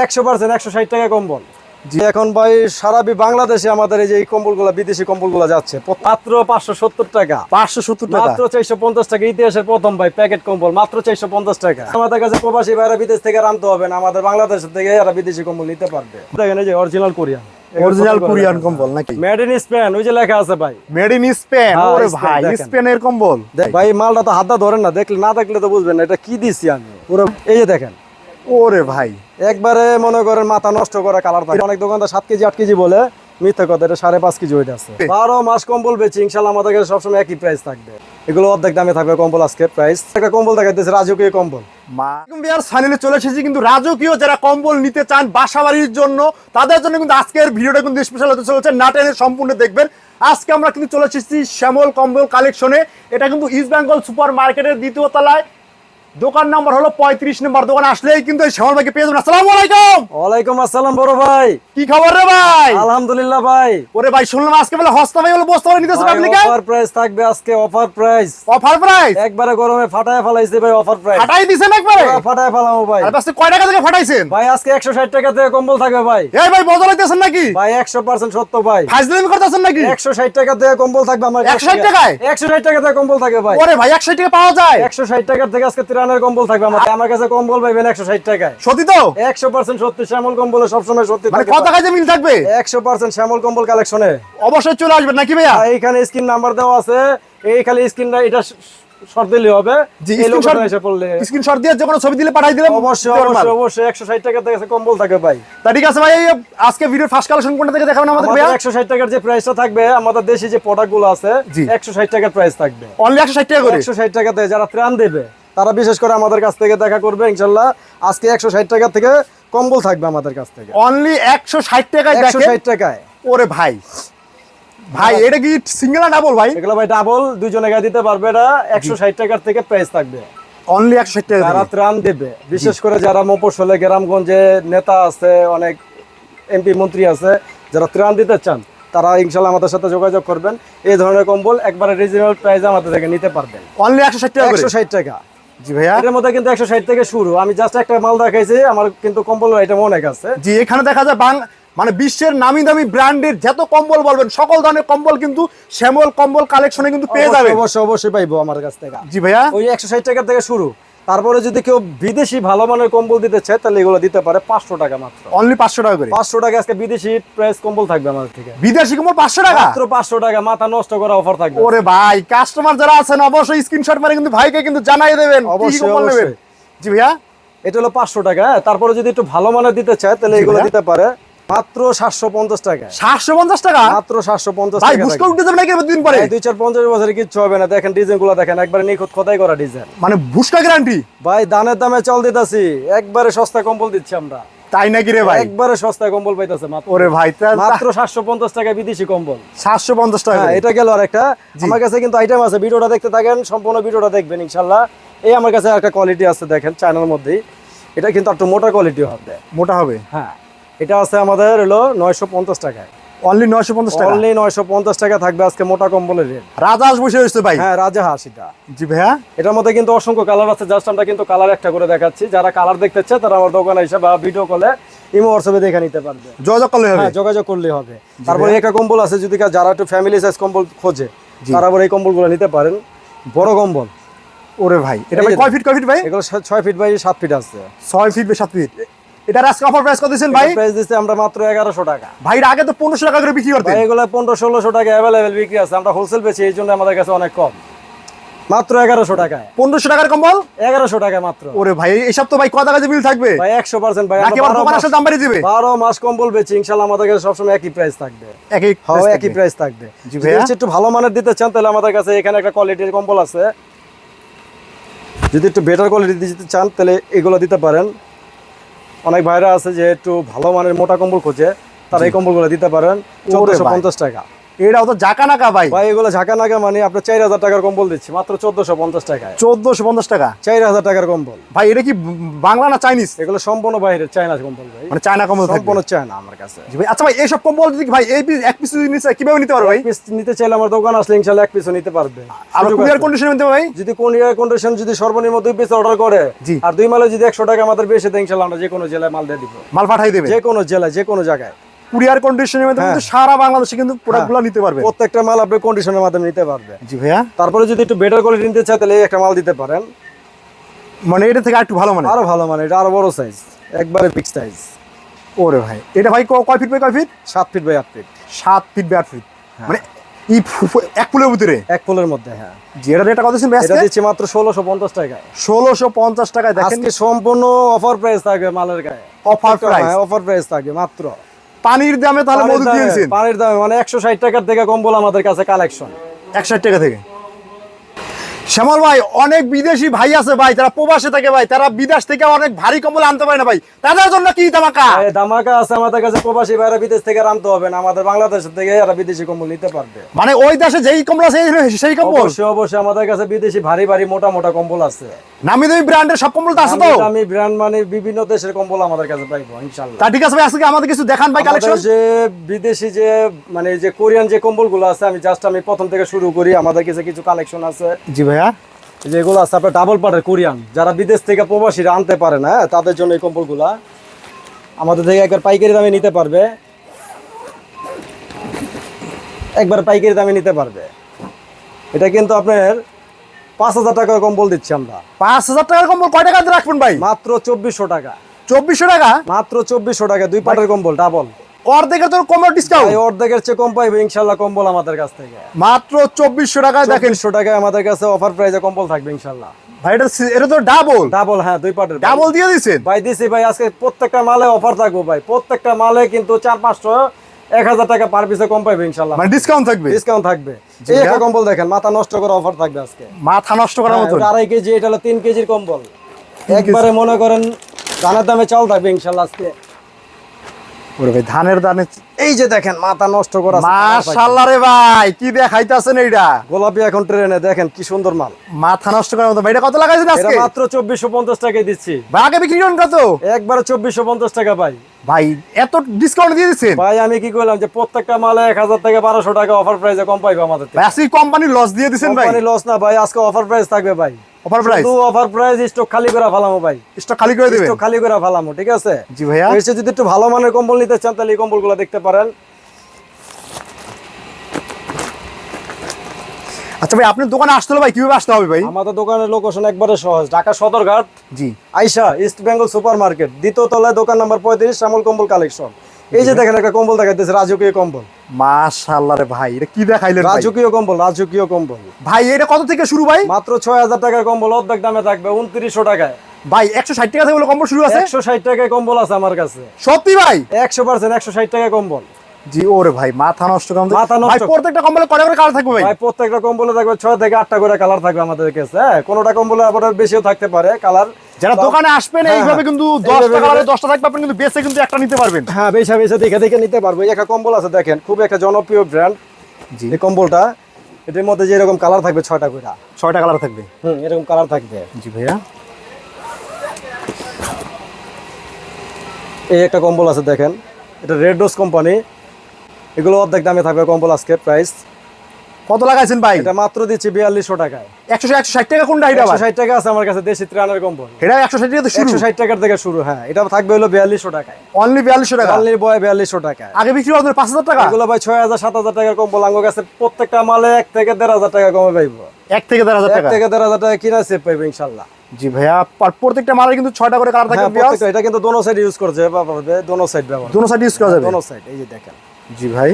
একশো পার্সেন্ট একশো ষাট টাকা কম্বল। জি এখন ভাই সারা বাংলাদেশে আমাদের এই যে এই কম্বলগুলো বিদেশি কম্বলগুলো যাচ্ছে। মাত্র পাঁচশো সত্তর টাকা। পাঁচশো সত্তর টাকা? মাত্র চারশো পঞ্চাশ টাকা। ইতিহাসের প্রথম ভাই প্যাকেট কম্বল মাত্র চারশো পঞ্চাশ টাকা। আমাদের কাছে প্রবাসী ভাইরা বিদেশ থেকে আনতে হবে না। আমাদের বাংলাদেশ থেকে এরা বিদেশি কম্বল নিতে পারবে। দেখেন এই যে অরিজিনাল কোরিয়ান অরিজিনাল কোরিয়ান কম্বল। নাকি? মেড ইন স্পেন ওই যে লেখা আছে ভাই। মেড ইন স্পেন হ্যাঁ, ওরে ভাই স্পেনের কম্বল? দেখ ভাই মালটা তো হাতটা ধরেন না দেখলে না দেখলে তো বুঝবেন না এটা কি দিছি আমি? পুরো এই যে দেখেন ওরে ভাই একবারে মনে করেন মাথা নষ্ট করা কালার থাকে। অনেক দোকানদার সাত কেজি আট কেজি বলে মিথ্যা কথা এটা সাড়ে পাঁচ কেজি ওইট আছে বারো মাস কম্বল বেচি ইনশাল্লাহ আমাদের কাছে সবসময় একই প্রাইস থাকবে। এগুলো অর্ধেক দামে থাকবে কম্বল আজকে প্রাইস একটা কম্বল দেখাইতেছে রাজকীয় কম্বল। চলে এসেছি কিন্তু রাজকীয় যারা কম্বল নিতে চান বাসা বাড়ির জন্য তাদের জন্য কিন্তু আজকের ভিডিওটা কিন্তু স্পেশাল হতে চলেছে। না সম্পূর্ণ দেখবেন। আজকে আমরা কিন্তু চলে এসেছি শ্যামল কম্বল কালেকশনে এটা কিন্তু ইস্ট বেঙ্গল সুপার মার্কেটের দ্বিতীয় তলায়। দোকান নাম্বার হলো পঁয়ত্রিশ নম্বর দোকান আসলেই কিন্তু শ্যামল ভাইকে পেয়ে যাবেন। আসসালামু আলাইকুম। ওয়ালাইকুম আসসালাম বড় ভাই। কি খবর রে ভাই? আলহামদুলিল্লাহ ভাই। ওরে ভাই শুনলাম আজকে বলে হস্তা ভাই বলে বস্তা নিতেছেন আপনি অফার প্রাইস থাকবে আজকে অফার প্রাইস অফার প্রাইস একবারে গরমে ফাটায় ফেলাইছে ভাই অফার প্রাইস ফাটাই দিছেন একবারে? ফাটায় ফেলামো ভাই। আর আজকে কয় টাকা থেকে ফাটাইছেন? ভাই আজকে একশো ষাট টাকা থেকে কম্বল থাকবে ভাই। এই ভাই বদল হইতেছেন নাকি? ভাই একশো পার্সেন্ট সত্য ভাই। ফাজলামি করতেছেন নাকি? একশো ষাট টাকা থেকে কম্বল থাকবে আমার 160 টাকায়? একশো ষাট টাকা থেকে কম্বল থাকবে ভাই। ওরে ভাই একশো টাকা পাওয়া যায়। একশো ষাট টাকার থেকে আজকে তিরানের কম্বল থাকবে আমার। আমার কাছে কম্বল পাইবেন একশো ষাট টাকায়। সত্যি তো? একশো পার্সেন্ট সত্যি শ্যামল কম্বলে সবসময় সত্যি মানে কত কাজে মিল থাকবে? একশো পার্সেন্ট শ্যামল কম্বল কালেকশনে। অবশ্যই চলে আসবেন নাকি ভাইয়া? এইখানে স্ক্রিন নাম্বার দেওয়া আছে। এই খালি স্ক্রিনটা এটা শর্ট দিলে হবে। জি, এই screenshot- লোকটা এসে পড়লে। স্ক্রিনশট দিয়ে যে কোনো ছবি দিলে পাঠাই দিলে অবশ্যই অবশ্যই অবশ্যই একশো ষাট টাকা থেকে কম্বল থাকবে ভাই। তা ঠিক আছে ভাই আজকে ভিডিওর ফার্স্ট কালেকশন কোনটা থেকে দেখাবেন আমাদের ভাইয়া? একশো ষাট টাকার যে প্রাইসটা থাকবে আমাদের দেশি যে প্রোডাক্টগুলো আছে জি। একশো ষাট টাকার প্রাইস থাকবে। অনলি একশো ষাট টাকা করে? একশো ষাট টাকাতে যারা ত্রাণ দেবে তারা বিশেষ করে আমাদের কাছ থেকে দেখা করবে ইনশাল্লাহ। আজকে একশো ষাট টাকা থেকে কম্বল থাকবে আমাদের কাছ থেকে। অনলি একশো ষাট টাকায় একশো ষাট টাকায়। ওরে ভাই। ভাই এটা কি সিঙ্গেল ডাবল ভাই? এগুলো ভাই ডাবল দুজনে গায়ে দিতে পারবে এটা একশো ষাট টাকার থেকে প্রাইস থাকবে। অনলি একশো ষাট টাকা যারা ত্রাণ দেবে বিশেষ করে যারা মফস্বলে গ্রামগঞ্জে নেতা আছে অনেক এমপি মন্ত্রী আছে যারা ত্রাণ দিতে চান তারা ইনশাল্লাহ আমাদের সাথে যোগাযোগ করবেন। এই ধরনের কম্বল একবারে রিজনেবল প্রাইসে আমাদের থেকে নিতে পারবেন। অনলি একশো ষাট টাকা একশো ষাট টাকা। জি ভাইয়া। এর মধ্যে কিন্তু একশো ষাট থেকে শুরু। আমি জাস্ট একটা মাল দেখাইছি আমার কিন্তু কম্বল আইটেম অনেক আছে। জি এখানে দেখা যায় বাং মানে বিশ্বের নামি দামি ব্র্যান্ডের যত কম্বল বলবেন সকল ধরনের কম্বল কিন্তু শ্যামল কম্বল কালেকশনে কিন্তু পেয়ে যাবে অবশ্যই অবশ্যই পাইবো আমার কাছ থেকে। জি ভাইয়া। ওই একশো ষাট টাকা থেকে শুরু। তারপরে যদি কেউ বিদেশি ভালো মানের কম্বল দিতে চায় তাহলে এগুলো দিতে পারে পাঁচশো টাকা মাত্র। অনলি পাঁচশো টাকা করে? পাঁচশো টাকা আজকে বিদেশি প্রাইস কম্বল থাকবে আমাদের থেকে। বিদেশি কম্বল পাঁচশো টাকা? মাত্র পাঁচশো টাকা মাথা নষ্ট করা অফার থাকবে। ওরে ভাই কাস্টমার যারা আছেন অবশ্যই স্ক্রিনশট মারে কিন্তু ভাইকে কিন্তু জানাই দেবেন অবশ্যই, নেবেন। জি ভাইয়া? এটা হলো পাঁচশো টাকা হ্যাঁ? তারপরে যদি একটু ভালো মানের দিতে চায় তাহলে এগুলো দিতে পারে। মাত্র সাতশো পঞ্চাশ টাকা। সাতশো পঞ্চাশ টাকা? মাত্র সাতশো পঞ্চাশ ভাই টাকা বুঝতে যাবে নাকি দুদিন পরে? এই দুই চার পঞ্চাশ বছরে কিচ্ছু হবে না। দেখেন ডিজাইন দেখেন একবারে নিখুঁত খোদাই করা ডিজাইন। মানে ভুসকা গ্যারান্টি ভাই দানের দামে চল দিতেছি একবারে সস্তা কম্বল দিচ্ছি আমরা। তাই নাকি রে ভাই? একবারে সস্তা কম্বল পাইতেছে মাত্র। ওরে ভাই মাত্র সাতশো পঞ্চাশ টাকা বিদেশি কম্বল। সাতশো পঞ্চাশ টাকা হ্যাঁ এটা গেল আর একটা। আমার কাছে কিন্তু আইটেম আছে ভিডিওটা দেখতে থাকেন সম্পূর্ণ ভিডিওটা দেখবেন ইনশাল্লাহ। এই আমার কাছে একটা কোয়ালিটি আছে দেখেন চায়নার মধ্যেই। এটা কিন্তু একটু মোটা কোয়ালিটি হবে। মোটা হবে? হ্যাঁ। এটা আছে আমাদের হলো নয়শো পঞ্চাশ টাকায়। অনলি নয়শো পঞ্চাশ টাকা? অনলি নয়শো পঞ্চাশ টাকা থাকবে আজকে মোটা কম্বলের রেট। রাজাস বসে হয়েছে ভাই? হ্যাঁ রাজা হাঁস এটা। জি ভাইয়া। এটার মধ্যে কিন্তু অসংখ্য কালার আছে জাস্ট আমরা কিন্তু কালার একটা করে দেখাচ্ছি। যারা কালার দেখতে চায় তারা আমার দোকানে এসে বা ভিডিও কলে ইমো হোয়াটসঅ্যাপে দেখে নিতে পারবে। যোগাযোগ করলে হবে? হ্যাঁ যোগাযোগ করলে হবে। তারপরে একটা কম্বল আছে যদি যারা একটু ফ্যামিলি সাইজ কম্বল খোঁজে তারা আবার এই কম্বলগুলো নিতে পারেন। বড় কম্বল। ওরে ভাই এটা ভাই কয় ফিট কয় ফিট ভাই? এগুলো ছয় ফিট বাই সাত ফিট আছে। ছয় ফিট বা সাত ফিট এটা আজকে অফার প্রাইস কত দিচ্ছেন ভাই? প্রাইস দিচ্ছে আমরা মাত্র এগারোশো টাকা। ভাই আগে তো পনেরোশো টাকা করে বিক্রি করতেন। ভাই এগুলো পনেরো ষোলোশো টাকা অ্যাভেলেবেল বিক্রি আছে। আমরা হোলসেল এই জন্য আমাদের কাছে অনেক কম। মাত্র এগারোশো টাকায়। পনেরোশো টাকার কম্বল? এগারোশো টাকা মাত্র। ওরে ভাই তো ভাই কত টাকা বিল থাকবে? ভাই একশো পার্সেন্ট ভাই নাকি আবার দোকান আসলে দাম বাড়িয়ে দিবে? বারো মাস কম্বল বেচি ইনশাল্লাহ আমাদের কাছে সবসময় একই প্রাইস থাকবে। একই হ্যাঁ একই। প্রাইস থাকবে। যদি একটু ভালো মানের দিতে চান তাহলে আমাদের কাছে এখানে একটা কোয়ালিটির কম্বল আছে। যদি একটু বেটার কোয়ালিটি দিতে চান তাহলে এগুলো দিতে পারেন। অনেক ভাইরা আছে যে একটু ভালো মানের মোটা কম্বল খোঁজে তারা এই কম্বলগুলো দিতে পারেন চোদ্দশো পঞ্চাশ টাকা। এটাও তো জাকা নাকা ভাই। ভাই এগুলো মানে আপনার চার হাজার টাকার কম্বল দিচ্ছি মাত্র চোদ্দশো পঞ্চাশ টাকায়। চোদ্দশো পঞ্চাশ টাকা? চার হাজার টাকার কম্বল। ভাই এটা কি বাংলা না চাইনিজ? এগুলো সম্পূর্ণ বাইরের চায়না কম্বল ভাই। মানে চায়না কম্বল সম্পূর্ণ চায়না আমার কাছে। আচ্ছা ভাই এইসব কম্বল যদি ভাই এই পিস এক পিস নিতে কীভাবে নিতে পারবে ভাই? পিস নিতে চাইলে আমার দোকান আসলে ইনশাল্লাহ এক পিসও নিতে পারবে। আর কুরিয়ার। কন্ডিশনে নিতে ভাই? যদি কোন ইয়ার কন্ডিশন যদি সর্বনিম্ন দুই পিস অর্ডার করে। আর দুই মালে যদি একশো টাকা আমাদের বেশি দেয় ইনশাল্লাহ আমরা যে কোনো জেলায় মাল দিয়ে দিব। মাল পাঠাই দেবে? যে কোনো জেলায় যে কোনো জায়গায়। কুরিয়ার কন্ডিশনের মধ্যে হ্যাঁ। কিন্তু সারা বাংলাদেশে কিন্তু প্রোডাক্টগুলো নিতে পারবে। প্রত্যেকটা মাল আপনি কন্ডিশনের মাধ্যমে নিতে পারবে। জি ভাইয়া। তারপরে যদি একটু বেটার কোয়ালিটি নিতে চাই তাহলে একটা মাল দিতে পারেন। মানে এটা থেকে একটু ভালো মানে আরও ভালো মানে এটা আরও বড় সাইজ একবারে বিগ সাইজ ওরে ভাই এটা ভাই কয় ফিট বাই কয় ফিট সাত ফিট বাই আট ফিট সাত ফিট বাই আট ফিট হ্যাঁ। মানে এই এক ফুলের ভিতরে? এক ফুলের মধ্যে হ্যাঁ। জি এটা রেটটা কত ছিল এটা দিচ্ছি মাত্র ষোলোশো পঞ্চাশ টাকায়। ষোলোশো পঞ্চাশ টাকায় দেখেন। সম্পূর্ণ অফার প্রাইস থাকবে মালের গায়ে। Offer price? অফার প্রাইস থাকবে মাত্র। পানির দামে তাহলে মধু দিয়েছেন? পানির দামে মানে একশো ষাট টাকার থেকে কম্বল আমাদের কাছে কালেকশন একষাট টাকা থেকে? শ্যামল ভাই অনেক বিদেশি ভাই আছে ভাই তারা প্রবাসে থাকে ভাই তারা বিদেশ থেকে অনেক ভারী কম্বল আনতে পারে না ভাই। তাদের জন্য কি তামাকা ধামাকা আছে আমাদের কাছে প্রবাসী ভাইরা বিদেশ থেকে আনতে হবে না আমাদের বাংলাদেশ থেকে এরা বিদেশি কম্বল নিতে পারবে। মানে ওই দেশে যেই কম্বল আছে সেই কম্বল? অবশ্যই অবশ্যই আমাদের কাছে বিদেশি ভারী ভারী মোটা মোটা কম্বল আছে। নামি দামি ব্র্যান্ডের সব কম্বল তো আছে তো? আমি ব্র্যান্ড মানে বিভিন্ন দেশের কম্বল আমাদের কাছে পাইবো ইনশাল্লাহ তা ঠিক আছে ভাই আজকে আমাদের কিছু দেখান ভাই কালেকশন যে বিদেশি যে মানে যে কোরিয়ান যে কম্বলগুলো আছে আমি জাস্ট আমি প্রথম থেকে শুরু করি আমাদের কাছে কিছু কালেকশন আছে। জি ভাইয়া। যেগুলো আছে আপনার ডাবল পার্টের কোরিয়ান। যারা বিদেশ থেকে প্রবাসীরা আনতে পারে না হ্যাঁ, তাদের জন্য এই কম্বলগুলা আমাদের থেকে একবার পাইকারি দামে নিতে পারবে। একবার পাইকারি দামে নিতে পারবে। এটা কিন্তু আপনার পাঁচ হাজার টাকার কম্বল দিচ্ছি আমরা। পাঁচ হাজার টাকার কম্বল কয় টাকা রাখবেন ভাই? মাত্র চব্বিশশো টাকা। চব্বিশশো টাকা? মাত্র চব্বিশশো টাকা দুই পাটের কম্বল ডাবল অর্ধেকের তোর কম্বল ডিসকাউন্ট অর্ধেকের চেয়ে কম পাইবে ইনশাল্লাহ কম্বল আমাদের কাছ থেকে। মাত্র চব্বিশশো টাকায় দেখেন। টাকায় আমাদের কাছে অফার প্রাইসে কম্বল থাকবে ইনশাল্লাহ। ভাই এটা এটা তো ডাবল ডাবল হ্যাঁ দুই পাটের ডাবল দিয়ে ভাই দিছি ভাই আজকে প্রত্যেকটা মালে অফার থাকব ভাই। প্রত্যেকটা মালে কিন্তু চার পাঁচশো এক হাজার টাকা পার পিসে কম ইনশাল্লাহ মানে ডিসকাউন্ট থাকবে? ডিসকাউন্ট থাকবে। এই একটা কম্বল দেখেন মাথা নষ্ট অফার থাকবে আজকে। মাথা নষ্ট করার হ্যাঁ, মতো আড়াই কেজি এটা হলো তিন কেজির কম্বল। একবারে মনে করেন ধানের দামে চাল থাকবে ইনশাল্লাহ আজকে। ধানের দানে এই যে দেখেন মাথা নষ্ট করা মাশাআল্লাহ রে ভাই কি দেখাইতাছেন এইটা গোলাপি এখন ট্রেনে দেখেন কি সুন্দর মাল। মাথা নষ্ট করার মতো ভাই এটা কত লাগাইছেন এটা মাত্র চব্বিশশো পঞ্চাশ টাকায় দিচ্ছি। ভাই আগে বিক্রি কত? একবারে চব্বিশশো পঞ্চাশ টাকা ভাই ভাই এত ডিসকাউন্ট দিয়ে দিচ্ছেন? ভাই আমি কি করলাম যে প্রত্যেকটা মালে এক হাজার থেকে বারোশো টাকা অফার প্রাইসে কম পাইবো আমাদের থেকে। ভাই কোম্পানি লস দিয়ে দিচ্ছেন ভাই। কোম্পানি লস না ভাই আজকে অফার প্রাইস থাকবে ভাই। অফার প্রাইস শুধু অফার প্রাইস স্টক খালি করে ফেলামো ভাই। স্টক খালি করে দিবেন? স্টক খালি করে ফেলামো ঠিক আছে? জি ভাইয়া। এসে যদি একটু ভালো মানের কম্বল নিতে চান তাহলে এই কম্বলগুলো দেখতে পারেন। আচ্ছা ভাই আপনার দোকানে আসতে হলে ভাই কীভাবে আসতে হবে ভাই? আমাদের দোকানের লোকেশন একবারে সহজ। ঢাকা সদরঘাট জি। আইসা ইস্ট বেঙ্গল সুপার মার্কেট দ্বিতীয় তলায় দোকান নাম্বার পঁয়ত্রিশ শ্যামল কম্বল কালেকশন এই যে দেখেন একটা কম্বল দেখাইতেছে রাজকীয় কম্বল। মাশাআল্লাহ রে ভাই এটা কি দেখাইলেন রাজকীয় কম্বল রাজকীয় কম্বল। ভাই এটা কত থেকে শুরু ভাই? মাত্র ছয় হাজার টাকার কম্বল অর্ধেক দামে থাকবে উনত্রিশশো টাকায়। ভাই একশো ষাট টাকা থেকে কম্বল শুরু আছে? একশো ষাট টাকায় কম্বল আছে আমার কাছে। সত্যি ভাই? একশো পার্সেন্ট একশো ষাট টাকায় কম্বল। জি ওরে ভাই মাথা নষ্ট মাথা নষ্ট। প্রত্যেকটা কম্বলে করে কালার থাকবে ভাই? প্রত্যেকটা কম্বলে থাকবে থেকে করে কালার থাকবে আমাদের কাছে হ্যাঁ? কোনোটা কম্বলে আবার বেশিও থাকতে পারে কালার যারা দোকানে আসবেন এইভাবে। কিন্তু এইভাবে দশটা এইভাবে- কালারে থাকবে আপনি কিন্তু বেসে কিন্তু একটা নিতে পারবেন। হ্যাঁ বেশা বেশা দেখে দেখে নিতে পারব। একটা কম্বল আছে দেখেন খুব একটা জনপ্রিয় ব্র্যান্ড জি। এই কম্বলটা এটার মধ্যে যে এরকম কালার থাকবে ছয়টা করে। ছয়টা কালার থাকবে। হুম এরকম কালার থাকবে। জি ভাইয়া। এই একটা কম্বল আছে দেখেন। এটা রেড ডোজ কোম্পানি এগুলো অর্ধেক দামে থাকবে কম্বল আজকে প্রাইস কত লাগাইছেন ভাই? এটা মাত্র দিচ্ছি বিয়াল্লিশশো টাকায়। একশো একশো ষাট টাকা কোনটা এটা ষাট টাকা আছে আমার কাছে দেশি ত্রাণের কম্বল। এটা একশো ষাট টাকা শুরু। ষাট টাকার থেকে শুরু হ্যাঁ। এটা থাকবে হলো বিয়াল্লিশশো টাকায়। অনলি বিয়াল্লিশশো টাকা? কালনির বয় বিয়াল্লিশশো টাকায়। আগে বিক্রি করতেন পাঁচ হাজার টাকা? এগুলো ভাই ছয় হাজার সাত হাজার টাকার কম্বল। আঙ্গ কাছে প্রত্যেকটা মালে এক থেকে দেড় হাজার টাকা কমে পাইবো। এক থেকে দেড় হাজার টাকা? থেকে দেড় হাজার টাকা কিনা সেভ পাইবো ইনশাল্লাহ। জি ভাইয়া প্রত্যেকটা মালের কিন্তু ছয়টা করে কালার হ্যাঁ থাকবে প্রত্যেকটা এটা কিন্তু দোনো সাইড ইউজ করছে দোনো সাইড ব্যবহার দুটো সাইড ইউজ করা যাবে। দোনো সাইড এই যে দেখেন। জি ভাই।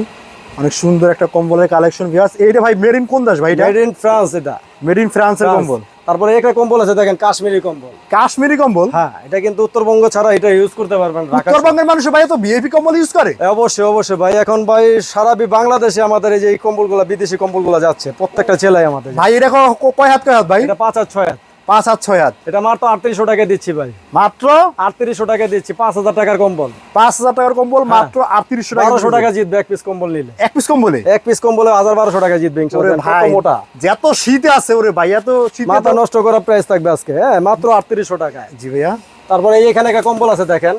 অনেক সুন্দর একটা কম্বলের কালেকশন ভিউয়ার্স এইটা ভাই মেড ইন কোন দেশ ভাই এটা? মেড ইন ফ্রান্স এটা। মেড ইন ফ্রান্সের কম্বল। তারপরে একটা কম্বল আছে দেখেন কাশ্মীরি কম্বল। কাশ্মীরি কম্বল? হ্যাঁ এটা কিন্তু উত্তরবঙ্গ ছাড়া এটা ইউজ করতে পারবেন উত্তরবঙ্গের মানুষ ভাই তো বিএপি কম্বল ইউজ করে? অবশ্যই অবশ্যই ভাই এখন ভাই সারা বি- বাংলাদেশে আমাদের এই যে এই কম্বলগুলো বিদেশি কম্বলগুলো যাচ্ছে প্রত্যেকটা জেলায় আমাদের। ভাই এটা কয় হাত কয় হাত ভাই? এটা পাঁচ আর ছয় হাত। পাঁচ হাত ছয় হাত। এটা মাত্র আটত্রিশশো টাকা দিচ্ছি ভাই। মাত্র? আটত্রিশশো টাকা দিচ্ছি পাঁচ হাজার টাকার কম্বল। পাঁচ হাজার টাকার কম্বল মাত্র আটত্রিশশো টাকা হ্যাঁ। বারোশো টাকা জিতবে এক পিস কম্বল নিলে। এক পিস কম্বলে? এক পিস কম্বলে হাজার বারোশো টাকা জিতবে মোটা। যত শীতে আছে ওরে ভাই এত শীতে মাথা নষ্ট করা প্রাইস থাকবে আজকে হ্যাঁ মাত্র আটত্রিশশো টাকায়। জি ভাইয়া। তারপরে এই এখানে একটা কম্বল আছে দেখেন।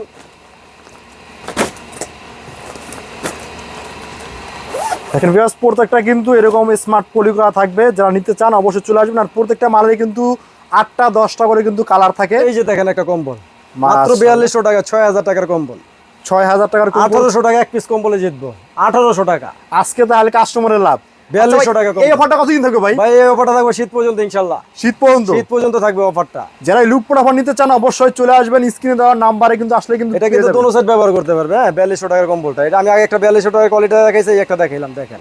দেখেন ভিউয়ার্স প্রত্যেকটা কিন্তু এরকম স্মার্ট পলি করা থাকবে। যারা নিতে চান অবশ্যই চলে আসবেন। আর প্রত্যেকটা মালের কিন্তু আটটা দশটা করে কিন্তু কালার থাকে। এই যে দেখেন একটা কম্বল। মাত্র বিয়াল্লিশশো টাকা ছয় হাজার টাকার কম্বল। ছয় হাজার টাকার আঠারোশো টাকা এক পিস কম্বলে জিতবো। আঠারোশো টাকা। আজকে তাহলে কাস্টমারের লাভ। 4200 আচ্ছা টাকা কম। এই অফারটা কতদিন থাকবে ভাই? ভাই এই অফারটা থাকবে শীত পর্যন্ত ইনশাল্লাহ শীত পর্যন্ত? শীত পর্যন্ত থাকবে অফারটা যারা লুক অফার নিতে চান অবশ্যই চলে আসবেন। স্ক্রিনে দেওয়ার নাম্বারে কিন্তু আসলে কিন্তু এটা কিন্তু দোনো সাইড ব্যবহার করতে পারবে হ্যাঁ বিয়াল্লিশশো টাকার কম্বলটা। এটা আমি আগে একটা বিয়াল্লিশশো টাকার কোয়ালিটি দেখাইছি একটা দেখাইলাম দেখেন।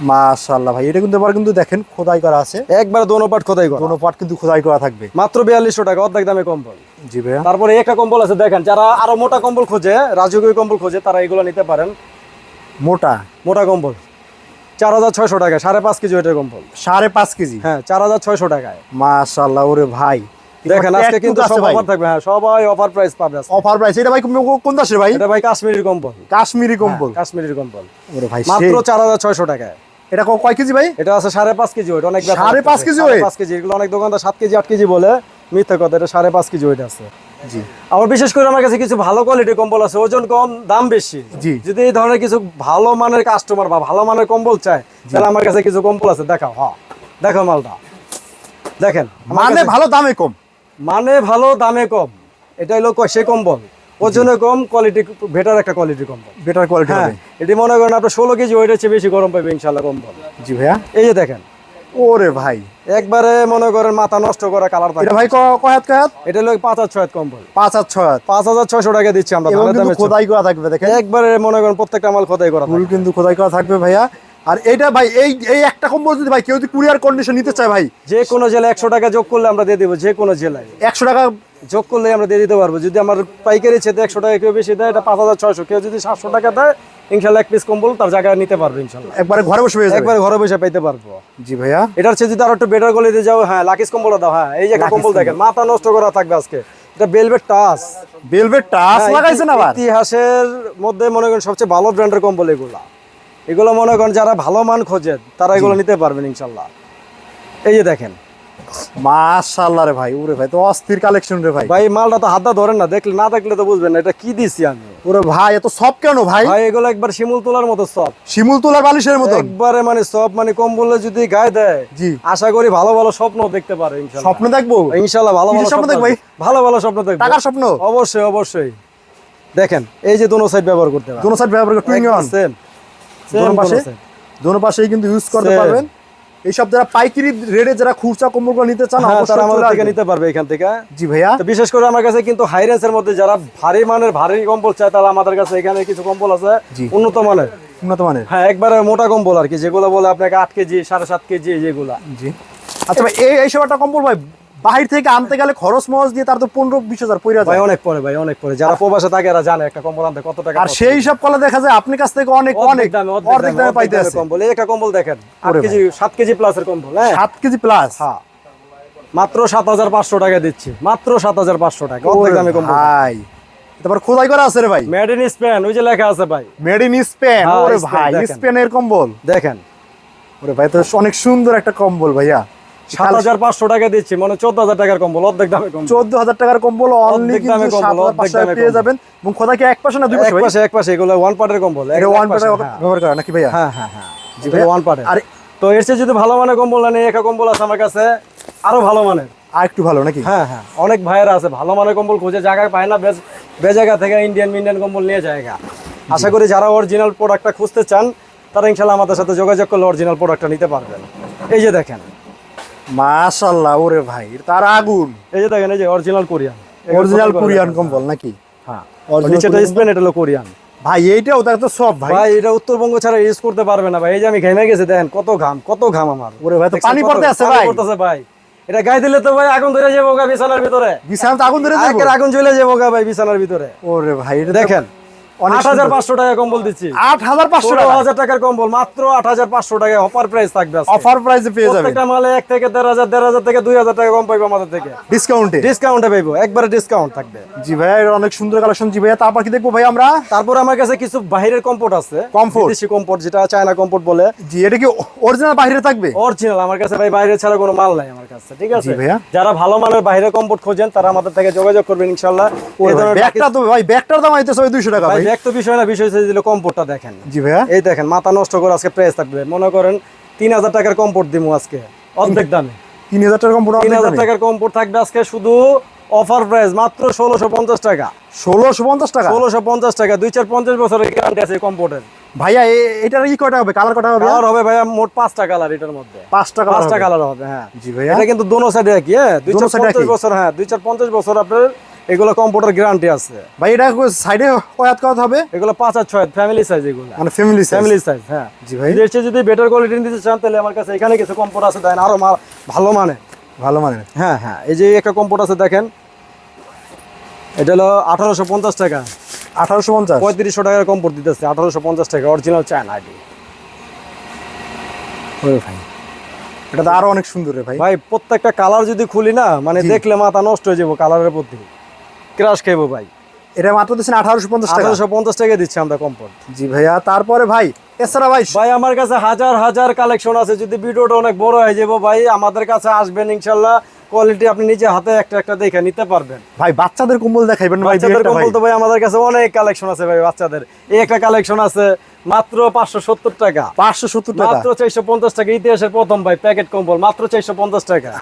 মাশাআল্লাহ ভাই এটা কিন্তু এবার কিন্তু দেখেন খোদাই করা আছে। একবার দোনো পাট খোদাই করো। কোনো পার্ট কিন্তু খোদাই করা থাকবে। মাত্র বিয়াল্লিশশো টাকা অর্ধেক দামে কম্বল। জি ভাইয়া। তারপরে একটা কম্বল আছে দেখেন যারা আরও মোটা কম্বল খোঁজে রাজকীয় কম্বল খোঁজে তারা এগুলো নিতে পারেন। মোটা? মোটা কম্বল। চার হাজার ছয়শো টাকা সাড়ে পাঁচ কেজি ওয়েটের কম্বল। সাড়ে পাঁচ কেজি? হ্যাঁ চার হাজার ছয়শো টাকায়। মাশাআল্লাহ ওরে ভাই। দেখেন আজকে কিন্তু সব অফার থাকবে হ্যাঁ সবাই অফার প্রাইস পাবে অফার প্রাইস। এটা ভাই কোন- দাসের ভাই? এটা ভাই কাশ্মীরের কম্বল। কাশ্মীরি কম্বল। হ্যাঁ, কাশ্মীরের কম্বল। ওরে ভাই মাত্র চার হাজার ছয়শো টাকায়। এটা কয় কেজি ভাই? এটা আছে সাড়ে পাঁচ কেজি ওয়েট অনেক সাড়ে পাঁচ কেজি পাঁচ কেজি এগুলো অনেক দোকানদার সাত কেজি আট কেজি বলে মিথ্যা কথা এটা সাড়ে পাঁচ কেজি ওয়েট আছে। জি। আবার বিশেষ করে আমার কাছে কিছু ভালো কোয়ালিটির কম্বল আছে ওজন কম দাম বেশি। জি। যদি এই ধরনের কিছু ভালো মানের কাস্টমার বা ভালো মানের কম্বল চায় তাহলে আমার কাছে কিছু কম্বল আছে দেখাও হ্যাঁ। দেখো মালটা। দেখেন মানে ভালো দামে কম? মানে ভালো দামে কম। এটা হলো সেই কম্বল। ওজনে কম কোয়ালিটি বেটার একটা কোয়ালিটির কম্বল বেটার কোয়ালিটি হ্যাঁ এটি মনে করেন আপনার ষোলো কেজি ওয়েটের চেয়ে বেশি গরম পাবে ইনশাল্লাহ কম্বল জি ভাইয়া। এই যে দেখেন। ওরে ভাই। একবারে মনে করেন মাথা নষ্ট করা কালার এটা থাকে ভাই এটা হলো পাঁচ হাজার ছয় হাত কম্বল পাঁচ হাত ছয় পাঁচ হাজার ছয়শো টাকা দিচ্ছি আমরা। খোদাই করা থাকবে দেখেন। একবারে মনে করেন প্রত্যেকটা মাল খোদাই করা ফুল কিন্তু খোদাই করা থাকবে ভাইয়া। আর এইটা ভাই এই এই একটা কম্বল যদি ভাই কেউ যদি কুরিয়ার কন্ডিশন নিতে চায় ভাই যে কোনো জেলায় একশো টাকা যোগ করলে আমরা দিয়ে দেবো যে কোনো জেলায়। একশো টাকা যোগ করলে আমরা দিয়ে দিতে পারব। যদি আমার পাইকারি ছেদে একশো টাকা কেউ বেশি দেয় এটা পাঁচ হাজার ছয়শো। কেউ যদি সাতশো টাকা দেয় ইনশাল্লাহ এক পিস কম্বল তার জায়গায় নিতে পারবে ইনশাল্লাহ। একবারে ঘরে বসে একবার ঘরে বসে পাইতে পারব। জি ভাইয়া। এটার চেয়ে যদি আরও একটু বেটার কোয়ালিটি যাও হ্যাঁ লাকিস কম্বল দাও হ্যাঁ এই যে কম্বল দেখেন মাথা নষ্ট করা থাকবে আজকে। এটা বেলভেট টাস বেলভেট টাচ লাগাইছেন আবার? ইতিহাসের মধ্যে মনে করেন সবচেয়ে ভালো ব্র্যান্ডের কম্বল এগুলা। এগুলো মনে করেন যারা ভালো মান খোঁজেন তারা এগুলো নিতে পারবেন ইনশাল্লাহ। এই যে দেখেন মাশাআল্লাহ রে ভাই ওরে ভাই তো অস্থির কালেকশন রে ভাই। ভাই মালটা তো হাতটা ধরেন না দেখলে না দেখলে তো বুঝবেন না এটা কি দিছি আমি? ওরে ভাই এত সব কেন ভাই? ভাই এগুলো একবার শিমুল তোলার মতো সব শিমুল তোলার বালিশের মতন? একবারে মানে সব মানে কম্বলে যদি গায়ে দেয় জি। আশা করি ভালো ভালো স্বপ্ন দেখতে পারে ইনশাল্লাহ। স্বপ্ন দেখব? ইনশাল্লাহ ভালো ভালো স্বপ্ন দেখব? ভালো ভালো স্বপ্ন দেখবে। টাকার স্বপ্ন? অবশ্যই অবশ্যই। দেখেন এই যে দোনো সাইড ব্যবহার করতে পারেন দোনো সাইড ব্যবহার করে টুইং অন সেম দোনো পাশে? দোনো পাশেই কিন্তু ইউজ করতে. পারবেন। এইসব যারা পাইকারি রেটে যারা খুচরা কম্বলগুলো নিতে চান হ্যাঁ তারা আমাদের থেকে নিতে পারবে এখান থেকে। জি ভাইয়া। তো বিশেষ করে আমার কাছে কিন্তু হাই রেঞ্জের মধ্যে যারা ভারী মানের ভারী কম্বল চায় তাহলে আমাদের কাছে এখানে কিছু কম্বল আছে। উন্নত মানের। উন্নত মানের। হ্যাঁ একবারে মোটা কম্বল আর কি যেগুলো বলে আপনাকে আট কেজি সাড়ে সাত কেজি যেগুলা। জি। আচ্ছা ভাই এই এইসব একটা কম্বল ভাই বাহির থেকে আনতে গেলে খরচ মরচ দিয়ে তার তো পনেরো বিশ হাজার পড়ে যায়। অনেক পরে ভাই অনেক পরে। যারা প্রবাসে থাকে এরা জানে একটা কম্বল আনতে কত টাকা আর সেই সব কলা দেখা যায় আপনার কাছ থেকে অনেক অনেক অর্ধেক দামে অর্ধেক দামে পাইতে আছে। কম্বল। এই একটা কম্বল দেখেন আট কেজি সাত কেজি প্লাসের কম্বল হ্যাঁ? সাত কেজি প্লাস হ্যাঁ। মাত্র সাত হাজার পাঁচশো টাকা দিচ্ছি মাত্র সাত হাজার পাঁচশো টাকা অর্ধেক দামে কম্বল ভাই তারপর খোদাই করা আছে রে ভাই। মেড ইন স্পেন ওই যে লেখা আছে ভাই। মেড ইন স্পেন ওরে স্পেন, ভাই স্পেনের কম্বল। দেখেন। ওরে ভাই তো অনেক সুন্দর একটা কম্বল ভাইয়া। সাত হাজার পাঁচশো টাকা দিচ্ছি মানে চোদ্দ হাজার টাকার কম্বল অর্ধেক দামে কম্বল। চোদ্দ হাজার টাকার কম্বল অর্ধেক দামে কম্বল, অর্ধেক দামে পেয়ে যাবেন। এবং খোদা কি এক পাশে না দুই পাশে এক পাশে এগুলো ওয়ান পার্টের কম্বল এক- এটা এক ওয়ান পাশে, হ্যাঁ। ব্যবহার করা নাকি ভাইয়া? হ্যাঁ হ্যাঁ হ্যাঁ। ওয়ান পার্টের আর তো এর চেয়ে যদি ভালো মানের কম্বল নেই একা কম্বল আছে আমার কাছে আরও ভালো মানের। আর একটু ভালো নাকি? হ্যাঁ হ্যাঁ। অনেক ভাইয়েরা আছে ভালো মানের কম্বল খুঁজে জায়গায় পায় না বেজায়গা থেকে ইন্ডিয়ান ইন্ডিয়ান কম্বল নিয়ে জায়গা। আশা করি যারা অরিজিনাল প্রোডাক্টটা খুঁজতে চান তারা ইনশাল্লাহ আমাদের সাথে যোগাযোগ করলে অরিজিনাল প্রোডাক্টটা নিতে পারবেন। এই যে দেখেন মাশাআল্লাহ ওরে ভাই তার আগুন। এই যে দেখেন এই যে অরিজিনাল কোরিয়ান অরিজিনাল কোরিয়ান কম্বল নাকি? হ্যাঁ। নিচেটা স্পেন এটা হলো কোরিয়ান ভাই এইটাও তার তো সব ভাই। ভাই এটা উত্তরবঙ্গ ছাড়া ইউজ করতে পারবে না ভাই। এই যে আমি ঘেমে গেছি দেখেন কত ঘাম কত ঘাম আমার। ওরে ভাই তো পানি পড়তে আছে ভাই। পড়তেছে ভাই। এটা গায়ে দিলে তো ভাই আগুন ধরে যাব গা বিছানার ভিতরে। বিছানা আগুন ধরে যাব? আগুন চলে যাব গা ভাই বিছানার ভিতরে। ওরে ভাই এটা দেখেন অনেক আট হাজার পাঁচশো টাকা কম্বল দিচ্ছি। আট হাজার পাঁচশো ষোলো টাকা হাজার টাকার কম্বল মাত্র আট হাজার পাঁচশো টাকা অফার প্রাইস থাকবে অফার প্রাইসে পেয়ে যাবেন। প্রত্যেকটা মালে এক থেকে দেড় হাজার থেকে দুই হাজার টাকা কম পাইবো আমাদের থেকে। ডিসকাউন্টে ডিসকাউন্টে পাইবো একবারে ডিসকাউন্ট থাকবে। জি ভাইয়া অনেক সুন্দর কালেকশন জি ভাইয়া তারপর কি দেখব ভাই আমরা? তারপর আমার কাছে কিছু বাইরের কম্পোর্ট আছে। Comfort? দেশি কম্পোর্ট যেটা চায়না কম্পোর্ট বলে। জি এটা কি অরিজিনাল বাইরে থাকবে? অরিজিনাল আমার কাছে ভাই বাইরে ছাড়া কোনো মাল নাই আমার কাছে ঠিক আছে? যারা ভালো মানের বাইরে কম্পোর্ট খোঁজেন তারা আমাদের থেকে যোগাযোগ করবেন ইনশাল্লাহ ব্যাগটা তো ভাই ব্যাগটার দাম আইতেছে ওই দুইশো টাকা ভাই। দেখ তো বিষয় না বিষয় হচ্ছে দিলে কম্পোর্টটা দেখেন। জি ভাইয়া। এই দেখেন মাথা নষ্ট করে আজকে প্রাইস থাকবে। মনে করেন তিন হাজার টাকার কম্পোর্ট দিব আজকে অর্ধেক দামে। তিন হাজার টাকা কম্পিউটার তিন হাজার টাকার কম্পোর্ট থাকবে আজকে শুধু অফার প্রাইস মাত্র ষোলোশো পঞ্চাশ টাকা। ষোলোশো পঞ্চাশ টাকা? ষোলোশো পঞ্চাশ টাকা দুই চার পঞ্চাশ বছরের গ্যারান্টি আছে কম্পোর্টের ভাইয়া এটার ই কয়টা হবে? কালার কটা হবে? কালার হবে ভাইয়া মোট পাঁচটা কালার এটার মধ্যে। পাঁচটা পাঁচটা কালার হবে হ্যাঁ। জি ভাইয়া। এটা কিন্তু দোনো সাইডে একই হ্যাঁ। দুই চার পঞ্চাশ। বছর হ্যাঁ দুই চার পঞ্চাশ বছর আপনার এগুলো কম্পিউটার গ্যারান্টি আছে। ভাই এটা সাইডে কয়াত কত হবে? এগুলো পাঁচ আর ছয় ফ্যামিলি সাইজ এগুলো। মানে ফ্যামিলি ফ্যামিলি সাইজ হ্যাঁ। জি ভাই। বিদেশে যদি বেটার কোয়ালিটি নিতে চান তাহলে আমার কাছে এখানে কিছু কম্পিউটার আছে দেন আরও ভালো মানে ভালো মানে হ্যাঁ হ্যাঁ। এই যে একটা কম্পিউটার আছে দেখেন। এটা হলো আঠারোশো পঞ্চাশ টাকা। আঠারোশো পঞ্চাশ? পঁয়ত্রিশশো টাকার কম্পিউটার দিতেছে আঠারোশো পঞ্চাশ টাকা অরিজিনাল চায়না আইডি ওরে ভাই। এটা তো আরও অনেক সুন্দর রে ভাই। ভাই প্রত্যেকটা কালার যদি খুলি না মানে দেখলে মাথা নষ্ট হয়ে যাব কালারের প্রতি। ক্রাশ খাইবো ভাই। এটা মাত্র দিচ্ছেন আঠারোশো পঞ্চাশ টাকা। আঠারোশো পঞ্চাশ টাকা দিচ্ছি আমরা কম্পোর্ট জি ভাইয়া তারপরে ভাই এছাড়া ভাই ভাই আমার কাছে হাজার হাজার কালেকশন আছে। যদি ভিডিওটা অনেক বড় হয়ে যাব ভাই আমাদের কাছে আসবেন ইনশাল্লাহ। কোয়ালিটি আপনি নিজে হাতে একটা একটা দেখে নিতে পারবেন। ভাই বাচ্চাদের কম্বল দেখাইবেন ভাই বাচ্চাদের। কম্বল তো ভাই আমাদের কাছে অনেক কালেকশন আছে ভাই বাচ্চাদের। এই একটা কালেকশন আছে মাত্র পাঁচশো সত্তর টাকা। পাঁচশো সত্তর টাকা। মাত্র চারশো পঞ্চাশ টাকা ইতিহাসের প্রথম ভাই প্যাকেট কম্বল মাত্র চারশো পঞ্চাশ টাকা।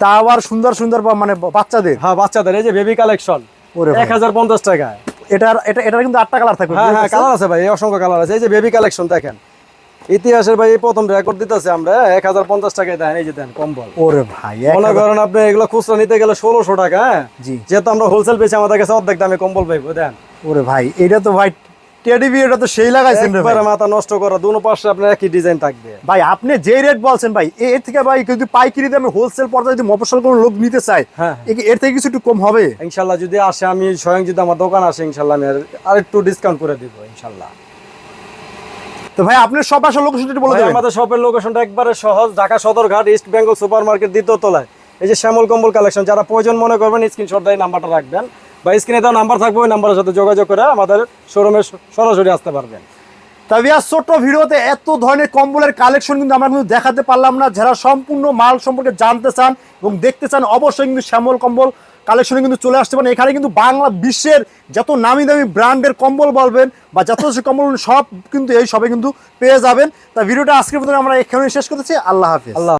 তা আবার সুন্দর সুন্দর মানে বাচ্চাদের। হ্যাঁ বাচ্চাদের এই যে বেবি কালেকশন। এক হাজার পঞ্চাশ টাকা। এটার এটা এটার কিন্তু আটটা কালার থাকবে হ্যাঁ হ্যাঁ কালার আছে ভাই অসংখ্য কালার আছে। এই যে বেবি কালেকশন দেখেন। ইতিহাসের ভাই প্রথম রেকর্ড দিতেছে আমরা এক হাজার পঞ্চাশ টাকায় দেন এই যে দেন কম্বল। ওরে ভাই মনে করেন আপনি এগুলো খুচরা নিতে গেলে ষোলোশো টাকা হ্যাঁ? জি। যেহেতু আমরা হোলসেল পেয়েছি আমাদের কাছে অর্ধেক দামে কম্বল পাইবো দেন। ওরে ভাই এটা তো ভাই টেডি বি এটা তো সেই লাগাইছেন রে ভাই। মাথা নষ্ট করা দুনো পাশে আপনার একই ডিজাইন থাকবে। ভাই আপনি রেট বলছেন ভাই এর থেকে ভাই যদি পাইকারি দামে হোলসেল পর্যায়ে যদি মফসল কোনো লোক নিতে চায় হ্যাঁ। এর থেকে কিছু একটু কম হবে? ইনশাল্লাহ যদি আসে আমি স্বয়ং যদি আমার দোকান আসে ইনশাল্লাহ আমি আর- আরেকটু ডিসকাউন্ট করে দিব ইনশাল্লাহ। তো ভাই আপনার সব আসল লোকেশন একটু বলে দেবেন। আমাদের শপের লোকেশনটা একবারে সহজ Dhaka Sadarghat east Bengal super market দ্বিতীয় তলায়। এই যে শ্যামল কম্বল কালেকশন যারা প্রয়োজন মনে করবেন স্ক্রিনশট দিয়ে নাম্বারটা রাখবেন। বা স্ক্রিনে দেওয়া নাম্বার থাকবে ওই নাম্বারের সাথে যোগাযোগ করে আমাদের শোরুমে সরাসরি আসতে পারবেন। তবে আর ছোট্ট ভিডিওতে এত ধরনের কম্বলের কালেকশন কিন্তু আমরা কিন্তু দেখাতে পারলাম না। যারা সম্পূর্ণ মাল সম্পর্কে জানতে চান এবং দেখতে চান অবশ্যই কিন্তু শ্যামল কম্বল কালেকশনে কিন্তু চলে আসতে পারেন। এখানে কিন্তু বাংলা বিশ্বের যত নামি দামি ব্র্যান্ডের কম্বল বলবেন বা যত কম্বল সব কিন্তু এই সবে কিন্তু পেয়ে যাবেন। তা ভিডিওটা আজকের মতো আমরা এখানে শেষ করতেছি। আল্লাহ হাফিজ। আল্লাহ